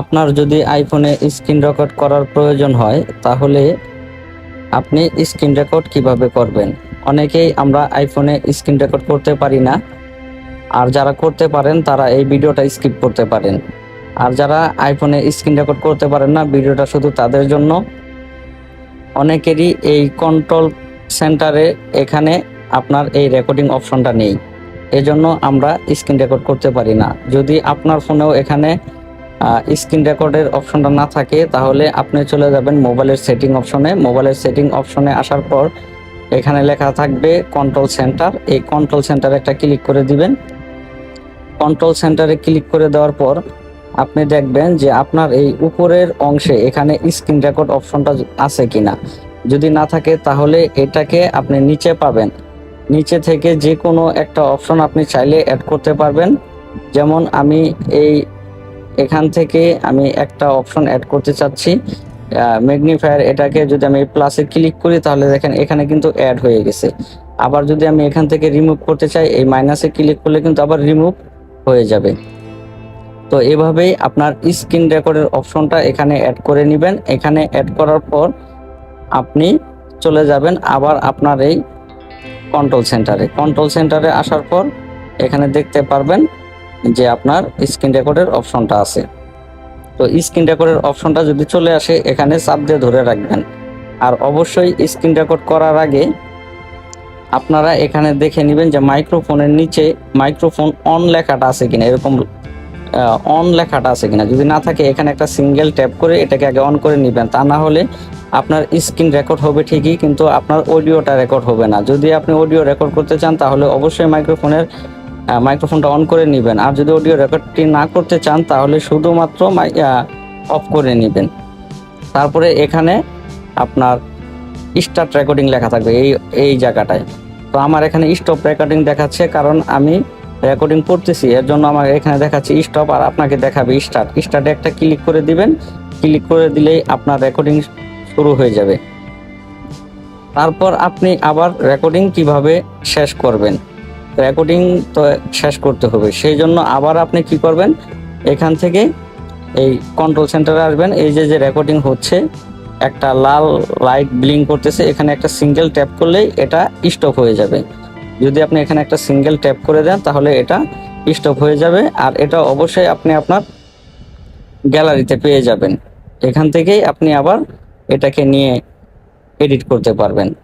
আপনার যদি আইফোনে স্ক্রিন রেকর্ড করার প্রয়োজন হয়, তাহলে আপনি স্ক্রিন রেকর্ড কীভাবে করবেন? অনেকেই আমরা আইফোনে স্ক্রিন রেকর্ড করতে পারি না। আর যারা করতে পারেন, তারা এই ভিডিওটা স্কিপ করতে পারেন। আর যারা আইফোনে স্ক্রিন রেকর্ড করতে পারেন না, ভিডিওটা শুধু তাদের জন্য। অনেকেরই এই কন্ট্রোল সেন্টারে এখানে আপনার এই রেকর্ডিং অপশনটা নেই। এজন্য আমরা স্ক্রিন রেকর্ড করতে পারি না। যদি আপনার ফোনেও এখানে স্ক্রিন রেকর্ডের অপশনটা না থাকে, তাহলে আপনি চলে যাবেন মোবাইলের সেটিং অপশনে মোবাইলের সেটিং অপশনে আসার পর এখানে লেখা থাকবে কন্ট্রোল সেন্টার এই কন্ট্রোল সেন্টারে একটা ক্লিক করে দিবেন। কন্ট্রোল সেন্টারে ক্লিক করে দেওয়ার পর আপনি দেখবেন যে আপনার এই উপরের অংশে এখানে স্ক্রিন রেকর্ড অপশনটা আছে কিনা। যদি না থাকে, তাহলে এটাকে আপনি নিচে পাবেন। নিচে থেকে যে কোনো একটা অপশন আপনি চাইলে অ্যাড করতে পারবেন। যেমন আমি এই এখান থেকে আমি একটা অপশন অ্যাড করতে চাচ্ছি। ম্যাগনিফায়ার এটাকে যদি আমি প্লাসে ক্লিক করি, তাহলে দেখেন এখানে কিন্তু অ্যাড হয়ে গেছে। আবার যদি আমি এখান থেকে রিমুভ করতে চাই, এই মাইনাসে ক্লিক করলে কিন্তু আবার রিমুভ হয়ে যাবে। তো এভাবেই আপনার স্ক্রিন রেকর্ডের অপশনটা এখানে অ্যাড করে নেবেন। এখানে অ্যাড করার পর আপনি চলে যাবেন আবার আপনার এই কন্ট্রোল সেন্টারে কন্ট্রোল সেন্টারে আসার পর এখানে দেখতে পারবেন যে আপনার স্ক্রিন রেকর্ডের অপশনটা আছে। তো স্ক্রিন রেকর্ডের অপশনটা যদি চলে আসে, এখানে চাপ দিয়ে ধরে রাখবেন। আর অবশ্যই স্ক্রিন রেকর্ড করার আগে আপনারা এখানে দেখে নেবেন যে মাইক্রোফোনের নিচে মাইক্রোফোন অন লেখাটা আছে কিনা, এরকম অন লেখাটা আছে কিনা। যদি না থাকে, এখানে একটা সিঙ্গেল ট্যাপ করে এটাকে আগে অন করে নেবেন। তা না হলে আপনার স্ক্রিন রেকর্ড হবে ঠিকই, কিন্তু আপনার অডিওটা রেকর্ড হবে না। যদি আপনি অডিও রেকর্ড করতে চান, তাহলে অবশ্যই মাইক্রোফোনের মাইক্রোফোনটা অন করে নেবেন। আর যদি অডিও রেকর্ডটি না করতে চান, তাহলে শুধুমাত্র অফ করে নেবেন। তারপরে এখানে আপনার স্টার্ট রেকর্ডিং লেখা থাকবে এই এই জায়গাটায়। তো আমার এখানে স্টপ রেকর্ডিং দেখাচ্ছে, কারণ আমি রেকর্ডিং করতেছি, এর জন্য আমার এখানে দেখাচ্ছে স্টপ আর আপনাকে দেখাবে স্টার্ট স্টার্টে একটা ক্লিক করে দিবেন। ক্লিক করে দিলেই আপনার রেকর্ডিং শুরু হয়ে যাবে। তারপর আপনি আবার রেকর্ডিং কীভাবে শেষ করবেন? রেকর্ডিং তো শেষ করতে হবে। সেই জন্য আবার আপনি কি করবেন? এখান থেকে এই কন্ট্রোল সেন্টারে আসবেন। এই যে যে রেকর্ডিং হচ্ছে, একটা লাল লাইট ব্লিং করতেছে, এখানে একটা সিঙ্গেল ট্যাপ করলেই এটা স্টপ হয়ে যাবে। যদি আপনি এখানে একটা সিঙ্গেল ট্যাপ করে দেন, তাহলে এটা স্টপ হয়ে যাবে। আর এটা অবশ্যই আপনি আপনার গ্যালারিতে পেয়ে যাবেন। এখান থেকেই আপনি আবার এটাকে নিয়ে এডিট করতে পারবেন।